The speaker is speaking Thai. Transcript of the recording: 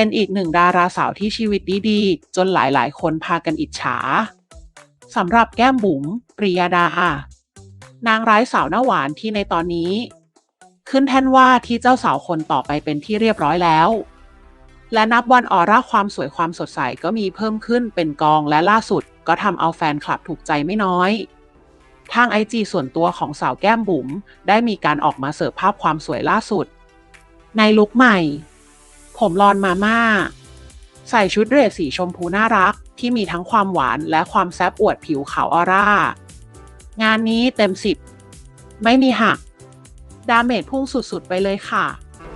เป็นอีกหนึ่งดาราสาวที่ชีวิตดีๆ จนหลายๆ คนพากันอิจฉาสำหรับแก้มบุ๋มปริยดา นางร้ายสาวหน้าหวานที่ในตอนนี้ ขึ้นแท่นว่าที่เจ้าสาวคนต่อไปเป็นที่เรียบร้อยแล้ว และนับวันออร่าความสวยความสดใสก็มีเพิ่มขึ้นเป็นกองและล่าสุดก็ทำเอาแฟนคลับถูกใจไม่น้อย ทางไอจีส่วนตัวของสาวแก้มบุ๋มได้มีการออกมาเสิร์ฟภาพความสวยล่าสุด ในลุคใหม่ ผมรอนมาม่า ใส่ชุดเดรสสีชมพูน่ารักที่มีทั้งความหวานและความแซบอวดผิวขาวออร่า งานนี้เต็มสิบ ไม่มีหัก ดาเมจพุ่งสุดๆไปเลยค่ะ